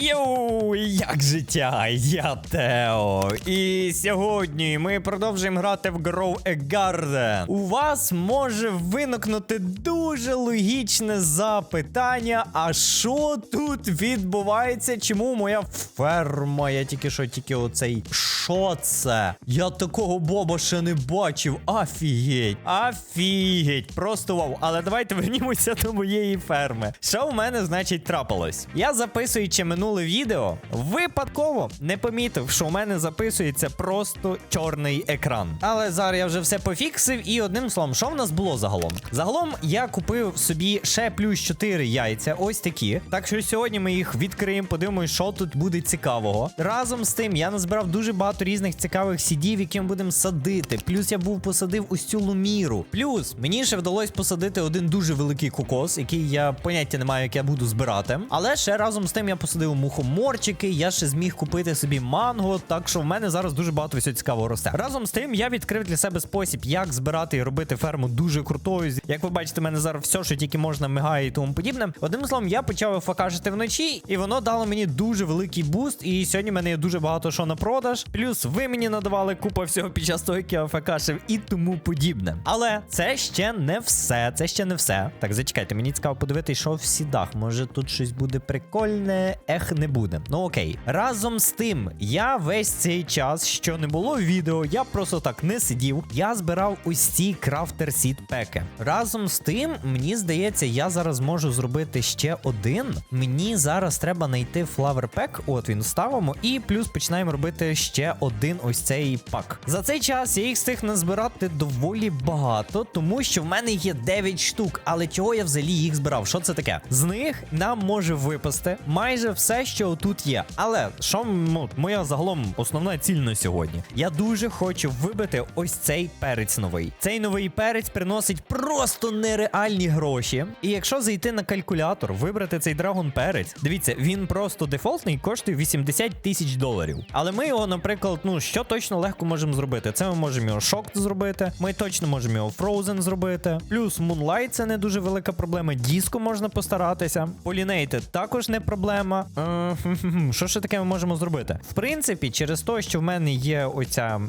Йоу, як життя? Я Тео. І сьогодні ми продовжуємо грати в Grow a Garden. У вас може виникнути дуже логічне запитання: а що тут відбувається? Чому моя ферма? Я тільки що тільки оцей. Що це? Я такого боба ще не бачив. Афігеть. Афігеть. Просто вау. Але давайте вернімося до моєї ферми. Що в мене, значить, трапилось? Я записуючи минуле відео, випадково не помітив, що у мене записується просто чорний екран. Але зараз я вже все пофіксив, і одним словом, що в нас було загалом? Загалом я купив собі ще плюс 4 яйця, ось такі. Так що сьогодні ми їх відкриємо, подивимося, що тут буде цікавого. Разом з тим я назбирав дуже багато різних цікавих сідів, які ми будемо садити. Плюс я був посадив ось цю луміру. Плюс мені ще вдалося посадити один дуже великий кокос, який я поняття не маю, як я буду збирати. Але ще разом з тим я посадив мухоморчики, я ще зміг купити собі манго, так що в мене зараз дуже багато всього цікавого росте. Разом з тим я відкрив для себе спосіб, як збирати і робити ферму дуже крутою. Як ви бачите, в мене зараз все, що тільки можна, мигає і тому подібне. Одним словом, я почав факажити вночі, і воно дало мені дуже великий буст. І сьогодні в мене є дуже багато що на продаж. Плюс ви мені надавали купа всього під час того, як я факашив і тому подібне. Але це ще не все. Це ще не все. Так, зачекайте, мені цікаво подивитися, що в сідах. Може тут щось буде прикольне, ех, не буде. Ну окей. Разом з тим, я весь цей час, що не було відео, я просто так не сидів. Я збирав ці крафтер сід пеки. Разом з тим, мені здається, я зараз можу зробити ще один. Мені зараз треба знайти флавер пек. От він ставимо, і плюс починаємо робити ще один ось цей пак. За цей час я їх встиг назбирати доволі багато, тому що в мене є 9 штук. Але чого я взагалі їх збирав? Що це таке? З них нам може випасти майже все, що тут є. Але що ну, моя загалом основна ціль на сьогодні? Я дуже хочу вибити ось цей перець новий. Цей новий перець приносить просто нереальні гроші. І якщо зайти на калькулятор, вибрати цей драгон перець, дивіться, він просто дефолтний коштує 80 тисяч доларів. Але ми його, наприклад, ну що точно легко можемо зробити? Це ми можемо його шокт зробити. Ми точно можемо його фроузен зробити. Плюс Moonlight це не дуже велика проблема. Діско можна постаратися. Polinated також не проблема. Що ще таке ми можемо зробити? В принципі, через те, що в мене є оця,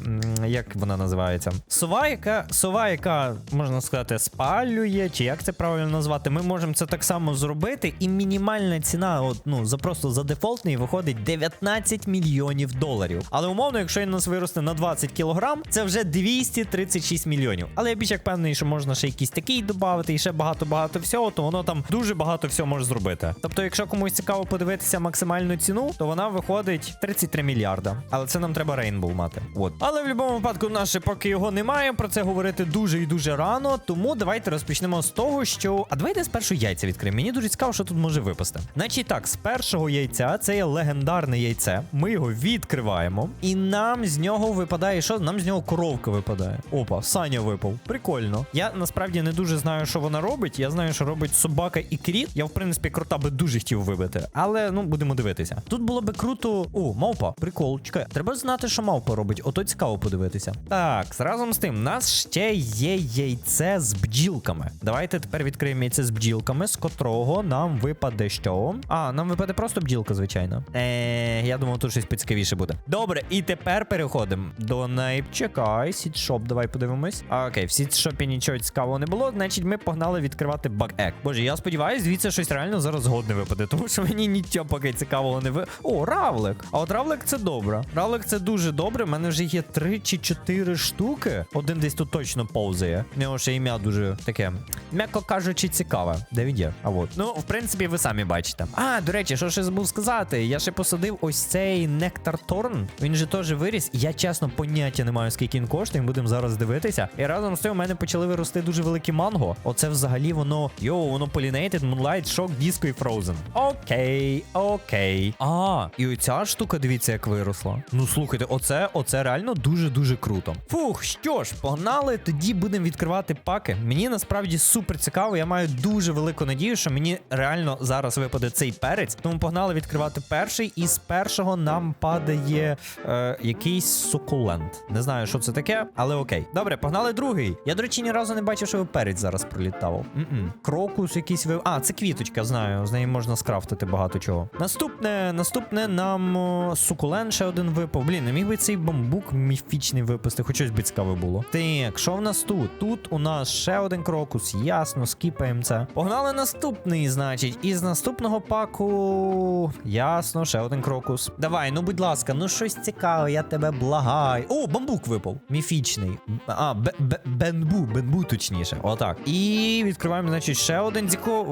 як вона називається, сова, яка сова, яка можна сказати, спалює, чи як це правильно назвати, ми можемо це так само зробити. І мінімальна ціна, от ну за просто за дефолтний, виходить 19 мільйонів доларів. Але умовно, якщо він нас виросте на 20 кілограм, це вже 236 мільйонів. Але я більш як певний, що можна ще якийсь такий додати, і ще багато-багато всього, то воно там дуже багато всього може зробити. Тобто, якщо комусь цікаво подивитися максимальну ціну, то вона виходить 33 мільярда. Але це нам треба Рейнбоу мати. От. Але в будь-якому випадку, нас поки його немає, про це говорити дуже і дуже рано. Тому давайте розпочнемо з того, що. А давайте спершу яйця відкриємо. Мені дуже цікаво, що тут може випасти. Значить так, з першого яйця це є легендарне яйце. Ми його відкриваємо, і нам з нього випадає що? Нам з нього коровка випадає. Опа, Саня випав. Прикольно. Я насправді не дуже знаю, що вона робить. Я знаю, що робить собака і кріт. Я, в принципі, крота би дуже хотів вибити. Але ну будемо дивитися. Тут було би круто. О, мавпа, прикол. Чекай, треба знати, що мавпа робить. Ото цікаво подивитися. Так, разом з тим, у нас ще є яйце з бджілками. Давайте тепер відкриємо яйце з бджілками, з котрого нам випаде що? А, нам випаде просто бджілка, звичайно. Е, я думав, тут щось поцікавіше буде. Добре, і тепер переходимо до найп. Чекай, сітшоп, давай подивимось. Окей, в сітшопі нічого цікавого не було. Значить, ми погнали відкривати баг-ек. Боже, я сподіваюся, звідси щось реально зараз годне випаде, тому що мені нічого поки цікавого не ви. О, равлик. А от равлик це добре. Равлик це дуже добре. У мене вже є три чи чотири штуки. Один десь тут точно повзає. У нього ще ім'я дуже таке, м'яко кажучи, цікаве. Де він є? А от. Ну, в принципі, ви самі бачите. А, до речі, що ще забув сказати? Я ще посадив ось цей нектар Торн. Він же теж виріс. Я чесно поняття не маю, скільки він коштує. Будемо зараз дивитися. І разом з тим у мене почали вирости дуже великі манго. Оце взагалі воно. Йоу, воно Pollinated, Moonlight, Shock, Disco і Frozen. Окей, окей. А, і оця штука, дивіться, як виросла. Ну слухайте, оце, оце реально дуже-дуже круто. Фух, що ж, погнали, тоді будемо відкривати паки. Мені насправді супер цікаво. Я маю дуже велику надію, що мені реально зараз випаде цей перець. Тому погнали відкривати перший. І з першого нам падає е, якийсь сукулент. Не знаю, що це таке, але окей. Добре, погнали другий. Я, до речі, ні разу не бачив, що перець зараз пролітав. Крокус якийсь ви. А, це квіточка, знаю. З неї можна скрафтити багато чого. Наступне, наступне нам о, сукулент ще один випав. Блін, не міг би цей бамбук міфічний випасти, хоч щось би цікаве було. Так, що в нас тут? Тут у нас ще один крокус, ясно, скіпаємо це. Погнали наступний, значить. Із наступного паку. Ясно, ще один крокус. Давай, ну будь ласка, ну щось цікаве, я тебе благаю. О, бамбук випав. Міфічний. А, бе- бенбу, бенбу точніше. Отак. І відкриваємо, значить, ще один дзіко.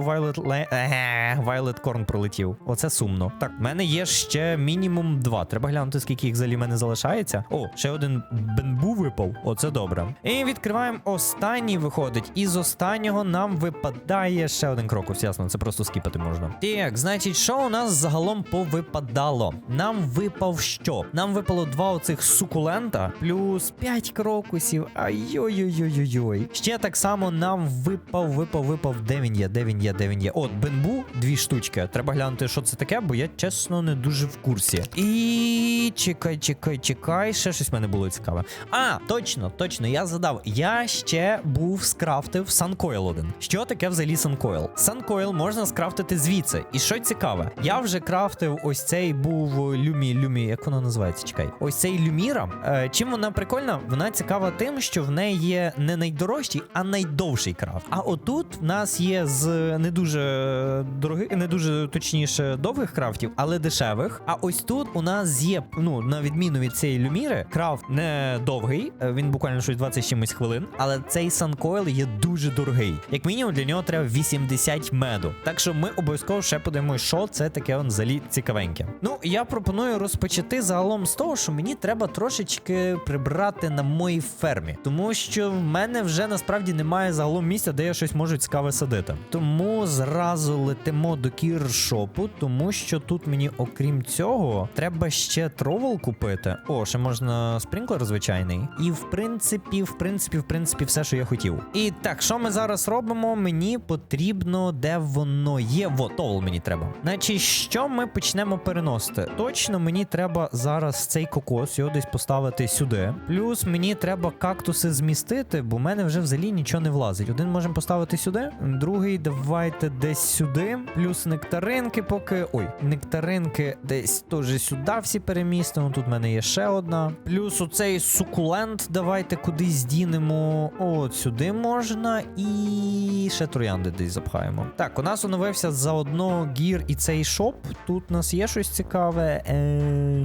Еге, Violet Corn пролетів. Оце сумно. Так, в мене є ще мінімум два. Треба глянути, скільки їх взагалі в мене залишається. О, ще один бенбу випав. Оце добре. І відкриваємо останній виходить. І з останнього нам випадає ще один крокус. Ясно, це просто скіпати можна. Так, значить, що у нас загалом повипадало? Нам випав що? Нам випало два оцих сукулента, плюс 5 крокусів. Ай-ой-ой-ой-ой. Ще так само нам випав, випав, випав. Де він є? Де він є? Де він є? От, бенбу, дві штучки. Треба глянути, що це таке, бо я чесно не дуже в курсі. І чекай, чекай, чекай. Ще щось в мене було цікаве. А, точно, точно, я задав. Я ще був скрафтив Санкойл один. Що таке взагалі Санкойл? Санкойл можна скрафтити звідси. І що цікаве, я вже крафтив ось цей був Люмі, Люмі, як вона називається? Чекай. Ось цей Люміра. Е, чим вона прикольна? Вона цікава тим, що в неї є не найдорожчий, а найдовший крафт. А отут в нас є з не дуже дорогих, не дуже точніше довгих крафтів, але дешевих. А ось тут у нас є, ну на відміну від цієї люміри, крафт не довгий, е, він буквально щось 20 з чимось хвилин. Але цей санкойл є дуже дорогий. Як мінімум для нього треба 80 меду. Так що ми обов'язково ще подивимося, що це таке он взагалі цікавеньке. Ну я пропоную розпочати загалом з того, що мені треба трошечки прибрати на моїй фермі, тому що в мене вже насправді немає загалом місця, де я щось можу цікаве садити. Тому зразу летимо до кіршопу, тому що тут мені, окрім цього, треба ще тровол купити. О, ще можна спринклер звичайний. І в принципі, в принципі, в принципі, все, що я хотів. І так, що ми зараз робимо? Мені потрібно, де воно є. Во, товол мені треба. Значить, що ми почнемо переносити? Точно мені треба зараз цей кокос, його десь поставити сюди. Плюс мені треба кактуси змістити, бо в мене вже взагалі нічого не влазить. Один можемо поставити сюди, другий давайте десь сюди. Плюс нектаринки поки. Ой, нектаринки десь теж сюди всі перемістимо. Тут в мене є ще одна. Плюс оцей сукулент давайте кудись дінемо. От сюди можна. І ще троянди десь запхаємо. Так, у нас оновився заодно гір і цей шоп. Тут у нас є щось цікаве. Е,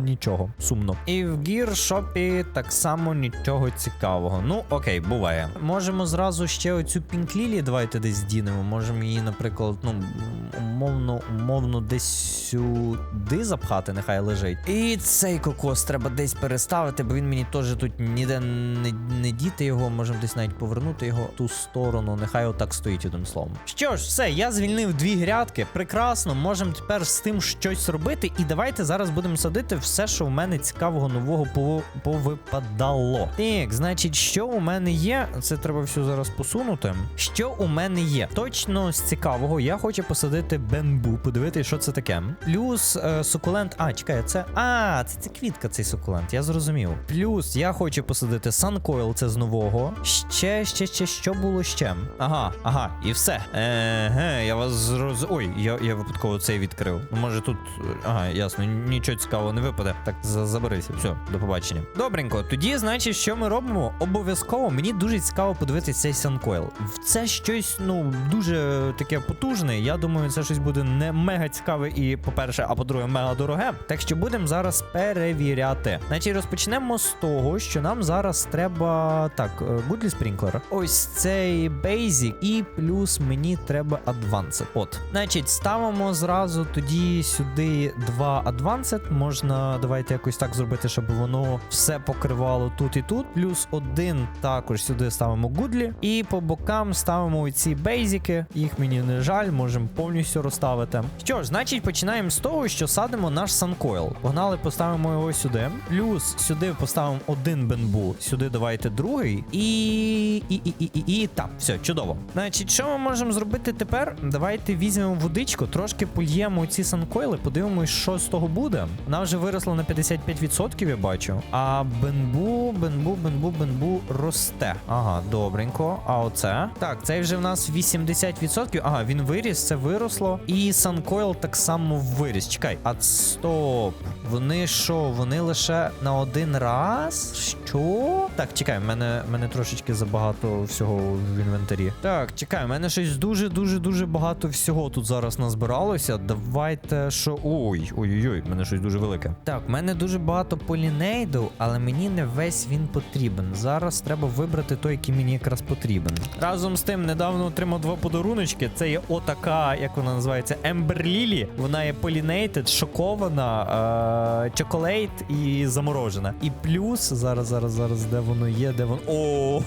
нічого, сумно. І в гір шопі так само нічого цікавого. Ну, окей, буває. Можемо зразу ще оцю пінклілі давайте десь здінемо. Можемо її, наприклад, ну, умовно, умовно, десь сюди запхати, нехай лежить. І цей кокос треба десь переставити, бо він мені теж тут ніде не, не діти його, можемо десь навіть повернути його в ту сторону. Нехай отак стоїть одним словом. Що ж, все, я звільнив дві грядки. Прекрасно, можемо тепер з тим щось робити. І давайте зараз будемо садити все, що в мене цікавого нового повипадало. Так, значить, що у мене є? Це треба все зараз посунути. Що у мене є? Точно з цікавого, я хочу посадити бенбу, подивитися, що це таке. Плюс е, сукулент. А, чекай, це. А, це, це квітка, цей сукулент, я зрозумів. Плюс я хочу посадити санкойл, це з нового. Ще, ще, ще, що було ще? Ага, ага, і все. Еге, я вас зроз... Ой, я, я випадково цей відкрив. Ну, може тут. Ага, ясно, нічого цікавого не випаде. Так, за- заберися. Все, до побачення. Добренько, тоді, значить, що ми робимо? Обов'язково мені дуже цікаво подивитися цей санкойл. Це щось, ну, дуже таке потужне. Я думаю, це щось буде не мега цікаве і, по-перше, а по-друге, мега дороге. Так що будемо зараз перевіряти. Значить, розпочнемо з того, що нам зараз треба. Так, Гудлі Спрінклер. Ось цей Basic, і плюс мені треба Advanced. От. Значить, ставимо зразу тоді сюди два Advanced. Можна, давайте якось так зробити, щоб воно все покривало тут і тут. Плюс один також сюди ставимо Гудлі. І по бокам ставимо оці бейзики. Їх мені не жаль, можемо повністю розставити. Що ж, значить, починаємо з того, що садимо наш санкойл. Погнали, поставимо його сюди. Плюс сюди поставимо один бенбу. Сюди давайте другий. І. І, і, і, і, і там, все, чудово. Значить, що ми можемо зробити тепер? Давайте візьмемо водичку, трошки польємо ці санкойли, подивимось, що з того буде. Вона вже виросла на 55%, я бачу. А бенбу, бенбу, бенбу, бенбу росте. Ага, добренько. А оце? Так, цей вже в нас 80%. Ага, він виріс, це виросло. І Санкойл так само виріс. Чекай, а стоп. Вони що, вони лише на один раз? Що? Так, чекай, в мене, мене трошечки забагато всього в інвентарі. Так, чекай, в мене щось дуже, дуже, дуже багато всього тут зараз назбиралося. Давайте що. Ой, ой-ой-ой, в мене щось дуже велике. Так, в мене дуже багато полінейду, але мені не весь він потрібен. Зараз треба вибрати той, який мені якраз потрібен. Разом з тим, недавно отримав два подаруночки. Це є отака, як вона називається, Ембер Лілі. Вона є полінейтед, шокована, е- чоколейт і заморожена. І плюс, зараз, зараз, зараз, де воно є, де воно. О,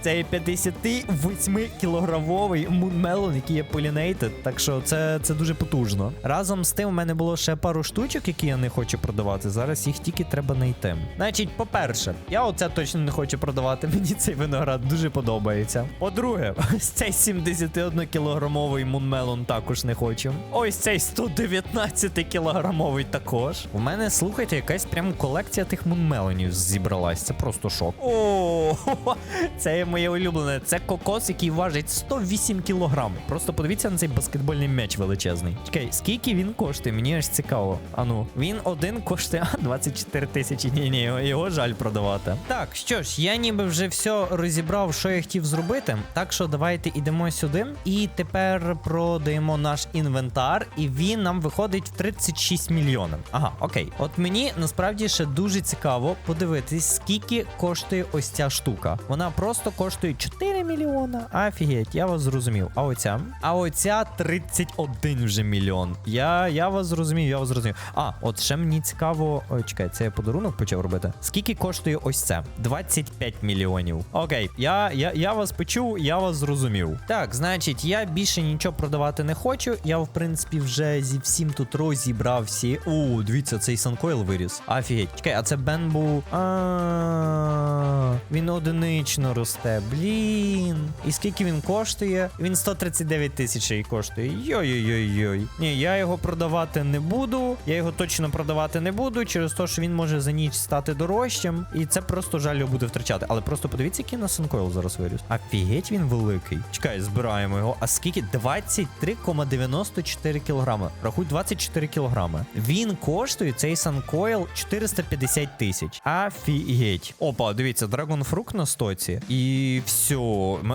це є 58 кілограмовий мунмелон, який є полінейтед. Так що це, це дуже потужно. Разом з тим, у мене було ще пару штучок, які я не хочу продавати. Зараз їх тільки треба знайти. Значить, по-перше, я оце точно не хочу продавати. Мені цей виноград дуже подобається. По-друге, ось цей 71 кілограмовий мунмелон також не хочу. Ось цей 119 кілограмовий також. У мене, слухайте, якась прям колекція тих мунмелонів зібралась. Це просто шок. О, це моє улюблене. Це кокос, який важить 108 кілограм. Просто подивіться на цей баскетбольний м'яч величезний. Чекай, скільки він коштує? Мені аж цікаво. Ану, він один коштує 24 тисячі. Ні, ні, його жаль продавати. Так, що ж, я ніби вже все розібрав, що я хотів зробити. Так що давайте ідемо сюди. І тепер продаємо наш інвентар, і він нам виходить в 36 мільйонів. Ага, окей. От мені насправді ще дуже цікаво подивитись, скільки коштує ось ця штука. Вона просто коштує 4 мільйона. Офігеть, я вас зрозумів. А оця? А оця 31 вже мільйон. Я, я вас зрозумів, я вас зрозумів. А, от ще мені цікаво. Ой, чекай, це я подарунок почав робити. Скільки коштує ось це? 25 мільйонів. Окей, я, я, я вас почув, я вас зрозумів. Так, значить, я більше нічого продавати не хочу. Я, в принципі, вже зі всім тут розібрав всі. О, дивіться, цей санкойл виріс. Офігеть. Чекай, а це Бен був. А, він одинично росте. Блін. І скільки він коштує? Він 139 тисяч коштує. Йой-йой-йой. Ні, я його продавати не буду. Я його точно продавати не буду, через те, що він може за ніч стати дорожчим. І це просто жаль буде втрачати. Але просто подивіться, який на Санкойл зараз виріс. Офігеть, він великий. Чекай, збираємо його. А скільки? 23,94 кілограми. Рахуй 24 кілограми. Він коштує цей Санкойл 450 тисяч. Офігеть. Опа, дивіться, драгонфрукт на стоці. І все.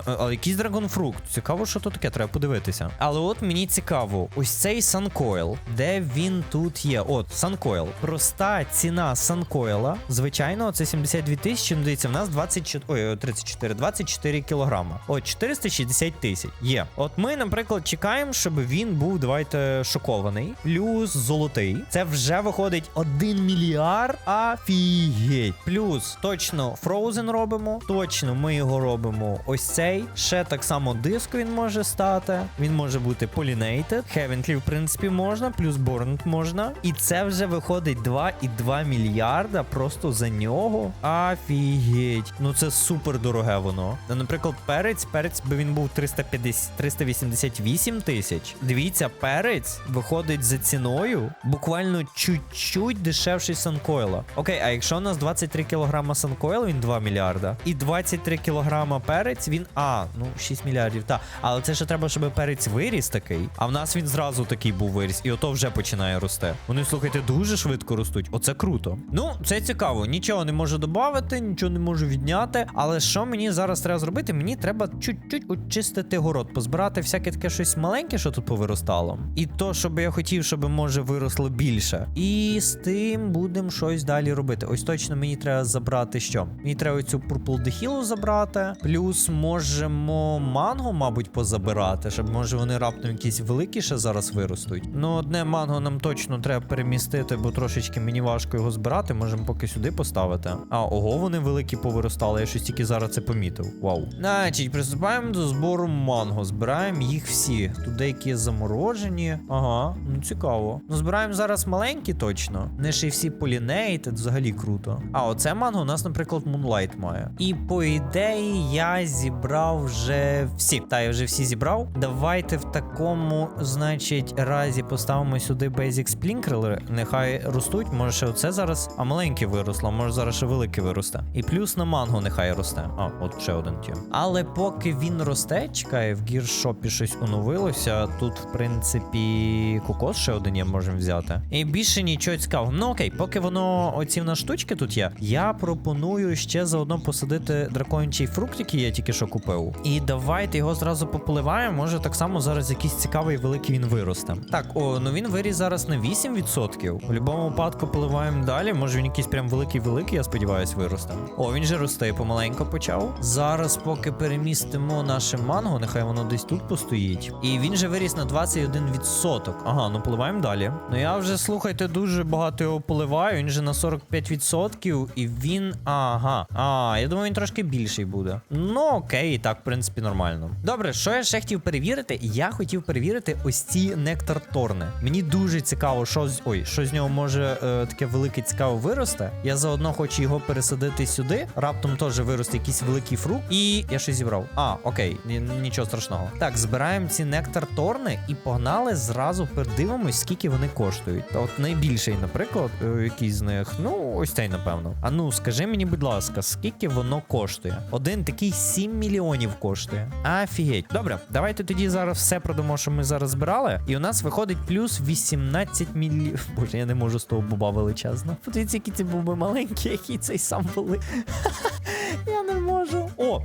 Але якийсь драгонфрукт. Цікаво, що то таке, треба подивитися. Але от мені цікаво, ось цей Санкойл, де він тут є. От, Санкойл. Проста ціна Санкойла. Звичайно, це 72 тисячі. Ну, дивіться, в нас 24, ой, 34, 24 кілограма. От 460 тисяч. Є. От ми, наприклад, чекаємо, щоб він був, давайте, шокований. Плюс золотий. Це вже виходить 1 мільярд. Офігеть. Плюс точно Frozen робимо. Точно ми його робимо. Ось цей. Ще так само диск він може стати. Він може бути Pollinated. Heavenly, в принципі, можна, плюс Burned можна. І це вже виходить 2,2 мільярда просто за нього. Офігеть. Ну це супер дороге воно. Наприклад, перець, перець би він був 350, 388 тисяч. Дивіться, перець виходить за ціною буквально чуть-чуть дешевший Санкойла. Окей, а якщо у нас 23 кілограма Санкойла, він 2 мільярда. І 23 кілограма перець, він. А, ну 6 мільярдів, так. Але це ще треба, щоб перець виріс такий. А в нас він зразу такий був виріс, і ото вже починає рости. Вони, слухайте, дуже швидко ростуть. Оце круто. Ну, це цікаво. Нічого не можу додати, нічого не можу відняти. Але що мені зараз треба зробити? Мені треба чуть-чуть очистити город, позбирати всяке таке щось маленьке, що тут повиростало. І то, що би я хотів, щоб може виросло більше. І з тим будемо щось далі робити. Ось точно мені треба забрати що? Мені треба цю Purple Dehilу забрати. Плюс можемо манго, мабуть, позабирати, щоб може вони раптом якісь великі ще зараз виростуть. Ну, одне манго нам точно треба перемістити, бо трошечки мені важко його збирати. Можемо поки сюди поставити. А, ого, вони великі повиростали. Я щось тільки зараз це помітив. Вау. Значить, приступаємо до збору манго. Збираємо їх всі. Тут деякі заморожені. Ага, ну цікаво. Ну, збираємо зараз маленькі точно. Не ще й всі полінейти, взагалі круто. А оце манго у нас, наприклад, Moonlight має. І по ідеї я зібрав вже всі. Та я вже всі зібрав. Давайте в такому, значить, разі поставимо сюди Basic Sprinkler. Нехай ростуть. Може ще оце зараз. А маленьке виросло, може зараз ще велике виросте. І плюс на манго нехай росте. А, от ще один тім. Але поки він росте, чекає, в гіршопі щось оновилося. Тут, в принципі, кокос ще один є, можемо взяти. І більше нічого цікавого. Ну окей, поки воно оці в нас штучки тут є, я пропоную ще заодно посадити дракончий фрукт, який я тільки що купив. І давайте його зразу пополиваємо. Може так само зараз якийсь цікавий великий він виросте. Так, о, ну він виріс зараз на 8%. В будь-якому випадку поливаємо далі. Може він якийсь прям великий-великий, я сподіваюся, виросте. О, він же росте помаленько почав. Зараз, поки перемістимо наше манго, нехай воно десь тут постоїть. І він же виріс на 21%. Ага, ну поливаємо далі. Ну я вже слухайте, дуже багато його поливаю. Він же на 45%, і він. Ага. А, я думаю, він трошки більший буде. Ну окей, так, в принципі, нормально. Добре, що я ще хотів перевірити? Я хотів перевірити ось ці нектар торни. Мені дуже цікаво, що з ой, що з нього може е, таке велике цікаво виросте. Я заодно хочу його пересадити сюди. Раптом теж виросте якийсь великий фрукт. І я щось зібрав. А, окей, нічого страшного. Так, збираємо ці нектар торни і погнали зразу подивимось, скільки вони коштують. От найбільший, наприклад, е, який з них. Ну, ось цей, напевно. А ну, скажи мені, будь ласка, скільки воно коштує? Один такий 7 мільйонів коштує. Офігеть. Добре, давайте тоді зараз все продамо, що ми зараз збирали. І у нас виходить плюс 18 мільйонів. Боже, я не можу з того буба величезно. Подивіться, які ці буби маленькі, який цей сам великий. Я.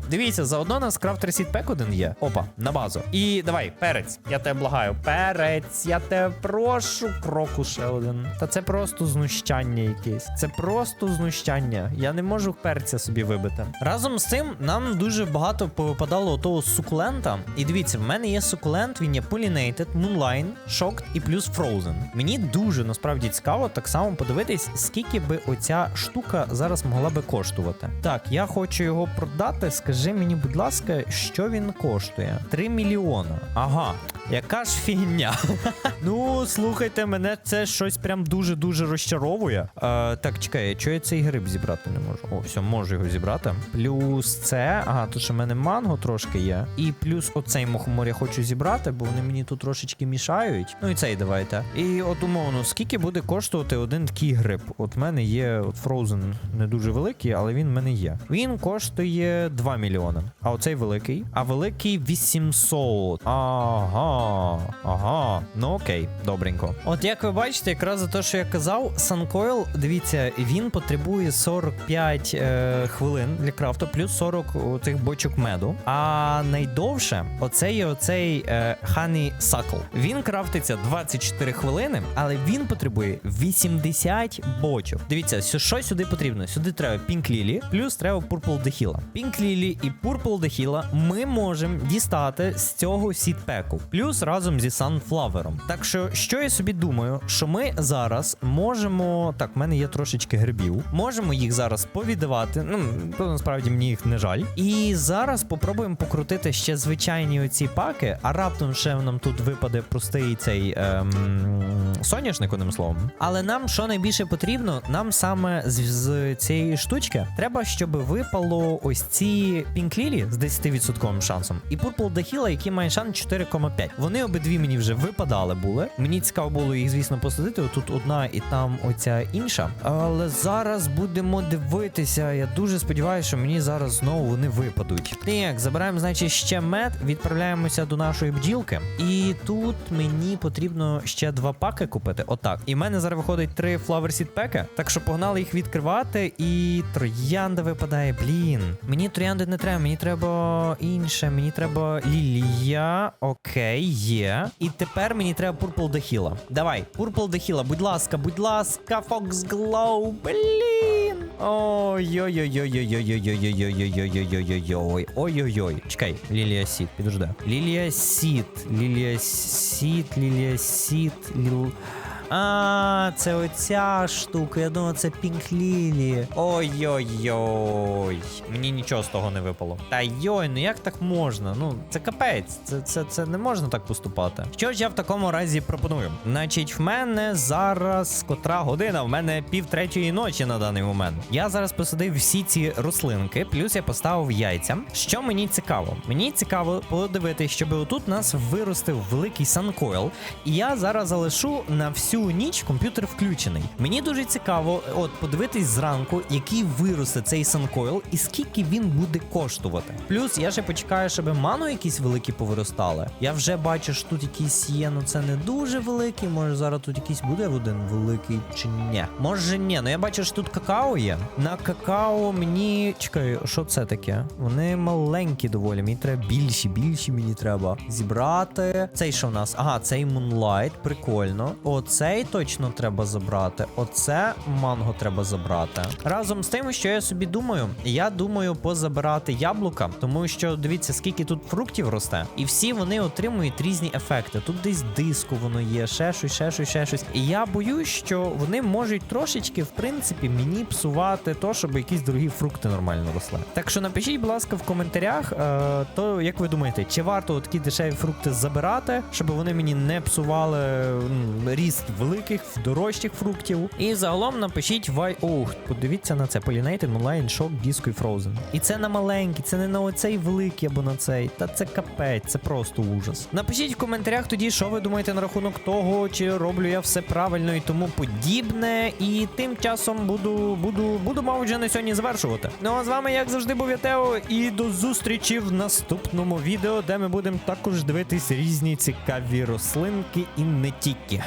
Дивіться, заодно у нас крафтер Pack один є. Опа, на базу. І давай, перець. Я тебе благаю. Перець, я тебе прошу. Кроку ще один. Та це просто знущання якесь. Це просто знущання. Я не можу перця собі вибити. Разом з цим нам дуже багато повипадало того сукулента. І дивіться, в мене є сукулент, він є Pollinated, Moonline, Shocked і плюс Frozen. Мені дуже насправді цікаво так само подивитись, скільки би оця штука зараз могла би коштувати. Так, я хочу його продати. Скажи мені, будь ласка, що він коштує? 3 мільйона. Ага. Яка ж фігня? ну, слухайте, мене це щось прям дуже-дуже розчаровує. Е, так, чекай, чого я цей гриб зібрати не можу? О, все, можу його зібрати. Плюс це. Ага, тут ще в мене манго трошки є. І плюс оцей мухомор я хочу зібрати, бо вони мені тут трошечки мішають. Ну і цей давайте. І от умовно, скільки буде коштувати один такий гриб? От в мене є от Frozen не дуже великий, але він в мене є. Він коштує 2 мільйони. А оцей великий. А великий 800. Ага. Ага. Ну окей, добренько. От як ви бачите, якраз за те, що я казав, Suncoil, дивіться, він потребує 45 е, хвилин для крафту, плюс 40 тих бочок меду. А найдовше, оце є оцей е, Suckle. Він крафтиться 24 хвилини, але він потребує 80 бочок. Дивіться, що сюди потрібно? Сюди треба Pink Lily, плюс треба Purple Dehila. Pink Lily і Purple Dehila ми можемо дістати з цього сітпеку, плюс разом зі Sunflower. Так що, що я собі думаю, що ми зараз можемо. Так, в мене є трошечки грибів. Можемо їх зараз повіддавати. Ну, то насправді мені їх не жаль. І зараз попробуємо покрутити ще звичайні оці паки, а раптом ще нам тут випаде простий цей ем, соняшник, одним словом. Але нам що найбільше потрібно, нам саме з, з цієї штучки треба, щоб випало ось ці Lily з 10% шансом, і Purple Dehila, який має шанс 4,5. Вони обидві мені вже випадали були. Мені цікаво було їх, звісно, посадити. Тут одна і там оця інша. Але зараз будемо дивитися. Я дуже сподіваюся, що мені зараз знову вони випадуть. Так, забираємо, значить, ще мед, відправляємося до нашої бджілки. І тут мені потрібно ще два паки купити. Отак. І в мене зараз виходить три Flower Seed пеки. Так що погнали їх відкривати. І троянда випадає. Блін. Мені троянди не треба, мені треба інше. Мені треба лілія. Окей, є. І тепер мені треба Purple Dehila. Давай, Purple Dehila, будь ласка, будь ласка, Foxglow, блін. Ой-ой-ой-ой-ой-ой-ой-ой-ой-ой-ой-ой-ой-ой-ой. Ой-ой-ой. Чекай, Лілія Сіт, підожди. Лілія Сіт, Лілія Сіт, Лілія Сіт, Ліл... А, це оця штука. Я думав, це Пінк Лілі. Ой-ой-ой. Мені нічого з того не випало. Та йой, ну як так можна? Ну, це капець. Це, це, це не можна так поступати. Що ж я в такому разі пропоную? Значить, в мене зараз котра година, в мене пів третьої ночі на даний момент. Я зараз посадив всі ці рослинки, плюс я поставив яйця. Що мені цікаво? Мені цікаво подивитися, щоб отут нас виростив великий санкойл. І я зараз залишу на всю ніч комп'ютер включений. Мені дуже цікаво, от подивитись зранку, який виросте цей санкойл і скільки він буде коштувати. Плюс я ще почекаю, щоб ману якісь великі повиростали. Я вже бачу, що тут якісь є, ну це не дуже великий. Може зараз тут якийсь буде один великий чи ні? Може ні. Ну я бачу, що тут какао є. На какао мені. Чекай, що це таке? Вони маленькі доволі. Мені треба більші, більші мені треба зібрати. Цей що в нас? Ага, цей Moonlight, прикольно. Оцей точно треба забрати. Оце манго треба забрати. Разом з тим, що я собі думаю, я думаю позабирати яблука, тому що дивіться, скільки тут фруктів росте, і всі вони отримують різні ефекти. Тут десь диску воно є, ще щось, ще щось, ще щось. І я боюсь, що вони можуть трошечки, в принципі, мені псувати то, щоб якісь дорогі фрукти нормально росли. Так що напишіть, будь ласка, в коментарях, е, то як ви думаєте, чи варто такі дешеві фрукти забирати, щоб вони мені не псували ріст великих, дорожчих фруктів. І загалом напишіть вай. Ух, подивіться на це. Pollinated, Moonlight, Shock, Disco і Frozen. І це на маленький, це не на оцей великий або на цей. Та це капець, це просто ужас. Напишіть в коментарях тоді, що ви думаєте на рахунок того, чи роблю я все правильно і тому подібне. І тим часом буду, буду, буду, мабуть, вже на сьогодні завершувати. Ну а з вами, як завжди, був я Тео, і до зустрічі в наступному відео, де ми будемо також дивитись різні цікаві рослинки і не тільки.